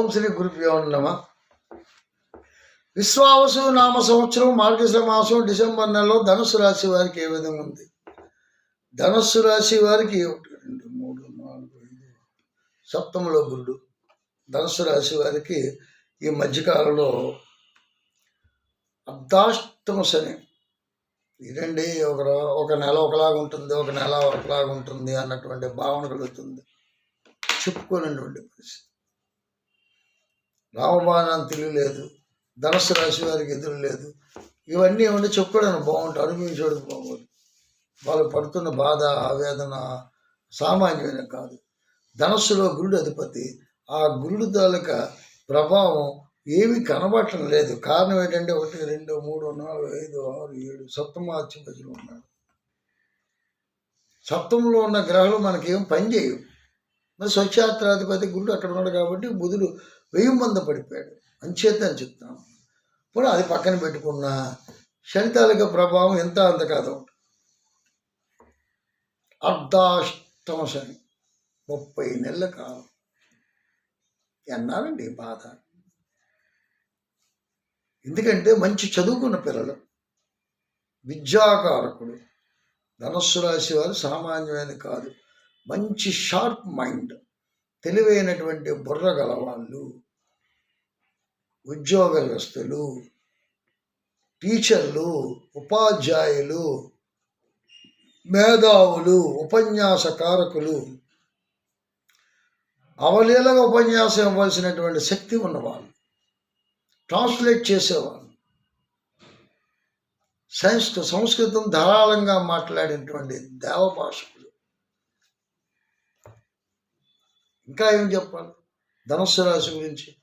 ఓం శ్రీ గురుభ్యో నమ. విశ్వావసు నామ సంవత్సరం మార్గశిర మాసం డిసెంబర్ నెలలో ధనుసు రాశి వారికి ఏ విధంగా ఉంది? ధనుస్సు రాశి వారికి ఒకటి రెండు మూడు నాలుగు ఐదు సప్తమలో గురుడు. ధనుసు రాశి వారికి ఈ మధ్యకాలంలో అర్ధాష్టమ శని. ఇదండి ఒక ఒక నెల ఒకలాగా ఉంటుంది ఒక నెల ఒకలాగా ఉంటుంది అన్నటువంటి భావన కలుగుతుంది. చెప్పుకోలేనటువంటి పరిస్థితి. రామబాణాన్ని తెలియలేదు ధనుసు రాశి వారికి ఎదురు లేదు ఇవన్నీ ఉండి చెప్పుకోవడానికి బాగుంటుంది అనుభవించడానికి బాగుంటుంది వాళ్ళు పడుతున్న బాధ ఆవేదన సామాన్యమైన కాదు. ధనస్సులో గురుడు అధిపతి. ఆ గురుడు తాలూక ప్రభావం ఏమీ కనబడటం లేదు. కారణం ఏంటంటే ఒకటి రెండు మూడు నాలుగు ఐదు ఆరు ఏడు సప్తమార్చి ప్రజలు ఉన్నాడు సప్తంలో ఉన్న గ్రహాలు మనకేం పని చేయవు. మరి స్వచ్ఛాత్రాధిపతి గురుడు అక్కడ ఉన్నాడు కాబట్టి బుధుడు వెయ్యి మంద పడిపోయాడు అంచేత అని చెప్తాను ఇప్పుడు అది పక్కన పెట్టుకున్న శనితాలిక ప్రభావం ఎంత అంత కాదు. అర్ధాష్టమ శని ముప్పై నెలల కాలం. ఎన్నారండి బాధ? ఎందుకంటే మంచి చదువుకున్న పిల్లలు విద్యాకారకుడు ధనస్సు రాశి వారు సామాన్యమైన కాదు. మంచి షార్ప్ మైండ్. తెలివైనటువంటి బుర్ర గలవాళ్ళు ఉద్యోగస్తులు టీచర్లు ఉపాధ్యాయులు మేధావులు ఉపన్యాసకారకులు. అవలీలగా ఉపన్యాసం ఇవ్వాల్సినటువంటి శక్తి ఉన్నవాళ్ళు ట్రాన్స్లేట్ చేసేవాళ్ళు సైన్స్ సంస్కృతం ధారాళంగా మాట్లాడేటువంటి దేవభాషకులు ఇంకా ఏం చెప్పాలి? ధనుస్సు రాశి గురించి.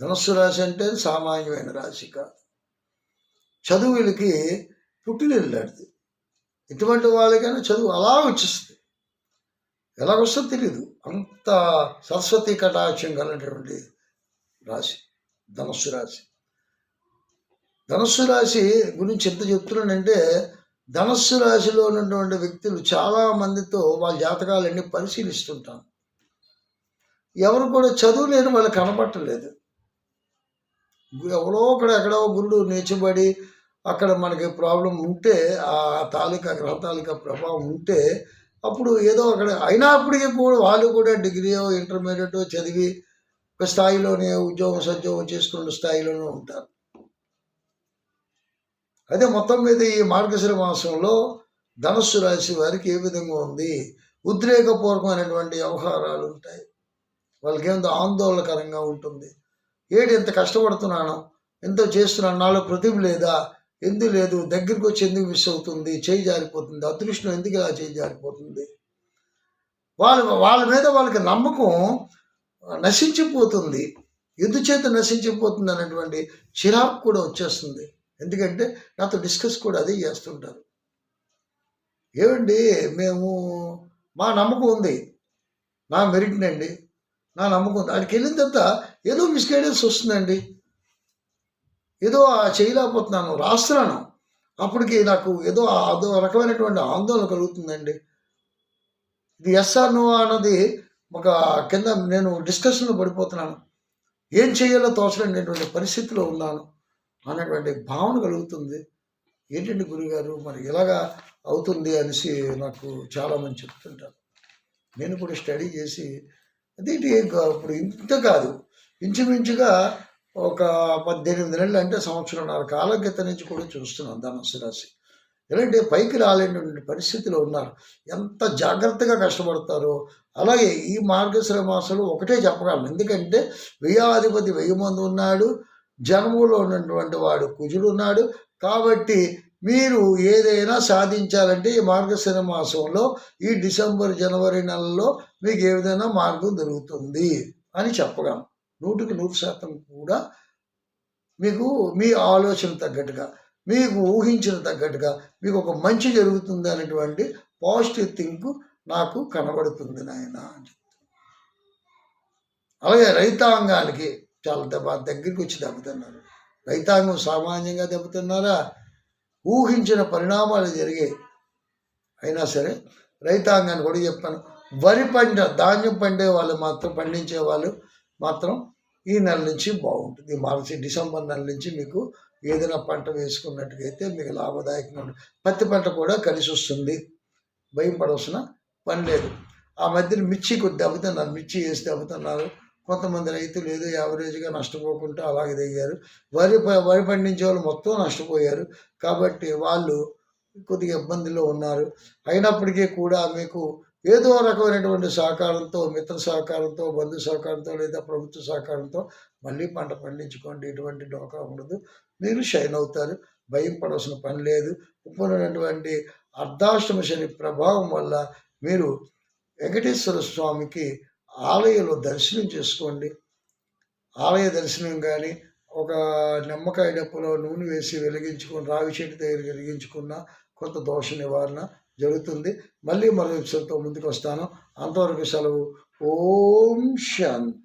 ధనుస్సు రాశి అంటే సామాన్యమైన రాశి కాదు చదువు వీళ్ళకి పుట్టినెళ్ళాడుది ఇటువంటి వాళ్ళకైనా చదువు అలా వచ్చేస్తుంది. ఎలాగొస్తుందో తెలియదు అంత సరస్వతి కటాక్షం కలిగినటువంటి రాశి ధనుస్సు రాశి. ధనుస్సు రాశి గురించి ఎంత చెప్తున్నానంటే ధనుస్సు రాశిలో ఉన్నటువంటి వ్యక్తులు చాలా మందితో వాళ్ళ జాతకాలన్నీ పరిశీలిస్తుంటాను ఎవరు కూడా చదువు లేని వాళ్ళు కనబట్టలేదు ఎవరో ఒకడు ఎక్కడో గురుడు నేర్చబడి అక్కడ మనకి ప్రాబ్లం ఉంటే ఆ తాలూకా గ్రహ తాలూకా ప్రభావం ఉంటే అప్పుడు ఏదో అక్కడ అయినప్పటికీ కూడా వాళ్ళు కూడా డిగ్రీయో ఇంటర్మీడియట్ చదివి ఒక స్థాయిలోనే ఉద్యోగం సద్యోగం చేసుకున్న స్థాయిలోనే ఉంటారు. అదే మొత్తం మీద ఈ మార్గశిర మాసంలో ధనుస్సు రాశి వారికి ఏ విధంగా ఉంది? ఉద్రేకపూర్వకమైనటువంటి వ్యవహారాలు ఉంటాయి. వాళ్ళకి ఏందో ఆందోళనకరంగా ఉంటుంది. ఏడు ఎంత కష్టపడుతున్నాను ఎంతో చేస్తున్నాను నాలో ప్రతిభ లేదా? ఎందుకు లేదు? దగ్గరికి వచ్చి ఎందుకు మిస్ అవుతుంది? చేయి జారిపోతుంది. అదృష్టం ఎందుకు ఇలా చేయి జారిపోతుంది? వాళ్ళ వాళ్ళ మీద వాళ్ళకి నమ్మకం నశించిపోతుంది. ఎందుచేత నశించిపోతుంది అనేటువంటి చిరాకు కూడా వచ్చేస్తుంది. ఎందుకంటే నాతో డిస్కస్ కూడా అదే చేస్తుంటారు. ఏమండి మేము మా నమ్మకం ఉంది. నా మెరిట్నండి నా నమ్మకం దానికి అక్కడికి వెళ్ళిన తర్వాత ఏదో మిస్గైడెన్స్ వస్తుందండి. ఏదో చేయలేకపోతున్నాను రాస్తున్నాను. అప్పటికి నాకు ఏదో అదో రకమైనటువంటి ఆందోళన కలుగుతుందండి. ఇది ఎస్ఆర్ నో అన్నది ఒక కింద నేను డిస్కషన్లో పడిపోతున్నాను. ఏం చేయాలో తోచలేనటువంటి పరిస్థితిలో ఉన్నాను అనేటువంటి భావన కలుగుతుంది. ఏంటండి గురుగారు? మరి ఇలాగా అవుతుంది అనేసి నాకు చాలామంది చెప్తుంటారు. నేను కూడా స్టడీ చేసి అదేంటి? ఇప్పుడు ఇంత కాదు. ఇంచుమించుగా ఒక పద్దెనిమిది నెలలు అంటే సంవత్సరంన్నర కాలం క్రితం నుంచి కూడా చూస్తున్నాం ధనుసు రాశి. ఎలాంటి పైకి రాలేనటువంటి పరిస్థితిలో ఉన్నారు. ఎంత జాగ్రత్తగా కష్టపడతారో. అలాగే ఈ మార్గశ్ర మాసంలో ఒకటే చెప్పగలను. ఎందుకంటే వ్యయాధిపతి వెయ్యి మంది ఉన్నాడు. జన్మలో ఉన్నటువంటి వాడు కుజుడు ఉన్నాడు. కాబట్టి మీరు ఏదైనా సాధించాలంటే ఈ మార్గశిర మాసంలో ఈ డిసెంబర్ జనవరి నెలలో మీకు ఏ విధంగా మార్గం దొరుకుతుంది అని చెప్పగలం. నూటికి నూరు శాతం కూడా మీకు మీ ఆలోచన తగ్గట్టుగా మీకు ఊహించిన తగ్గట్టుగా మీకు ఒక మంచి జరుగుతుంది అనేటువంటి పాజిటివ్ థింక్ నాకు కనబడుతుంది నాయన అని అలాగే రైతాంగానికి చాలా దెబ్బ దగ్గరికి వచ్చి దెబ్బతిన్నారు. రైతాంగం సామాన్యంగా దెబ్బతిన్నారా? ఊహించిన పరిణామాలు జరిగాయి అయినా సరే రైతాంగాన్ని కూడా చెప్పాను వరి పంట ధాన్యం పండే వాళ్ళు మాత్రం పండించే వాళ్ళు మాత్రం ఈ నెల నుంచి బాగుంటుంది. మార్చి డిసెంబర్ నెల నుంచి మీకు ఏదైనా పంట వేసుకున్నట్టుగైతే మీకు లాభదాయకంగా ఉంటుంది. పత్తి పంట కూడా కలిసి వస్తుంది. భయం పడవలసిన పని లేదు. ఆ మధ్యన మిర్చి కొద్ది మిర్చి వేసి దెబ్బతిన్నారు. కొంతమంది రైతులు ఏదో యావరేజ్గా నష్టపోకుండా అలాగే దిగారు. వరి ప- వరి పండించే వాళ్ళు మొత్తం నష్టపోయారు. కాబట్టి వాళ్ళు కొద్దిగా ఇబ్బందిలో ఉన్నారు. అయినప్పటికీ కూడా మీకు ఏదో రకమైనటువంటి సహకారంతో మిత్ర సహకారంతో బంధు సహకారంతో లేదా ప్రభుత్వ సహకారంతో మళ్ళీ పంట పండించుకోండి. ఎటువంటి డోకా ఉండదు. మీరు షైన్ అవుతారు. భయం పడవలసిన పని లేదు. ఇప్పుడున్నటువంటి అర్ధాష్టమ శని ప్రభావం వల్ల మీరు వెంకటేశ్వర స్వామికి ఆలయంలో దర్శనం చేసుకోండి. ఆలయ దర్శనం కానీ ఒక నిమ్మకాయ డప్పులో నూనె వేసి వెలిగించుకొని రావి చెట్టు దగ్గర వెలిగించుకున్న కొంత దోష నివారణ జరుగుతుంది. మళ్ళీ మరో ఎపిసోడ్తో ముందుకు వస్తాను. అంతవరకు సెలవు. ఓం శాంతి.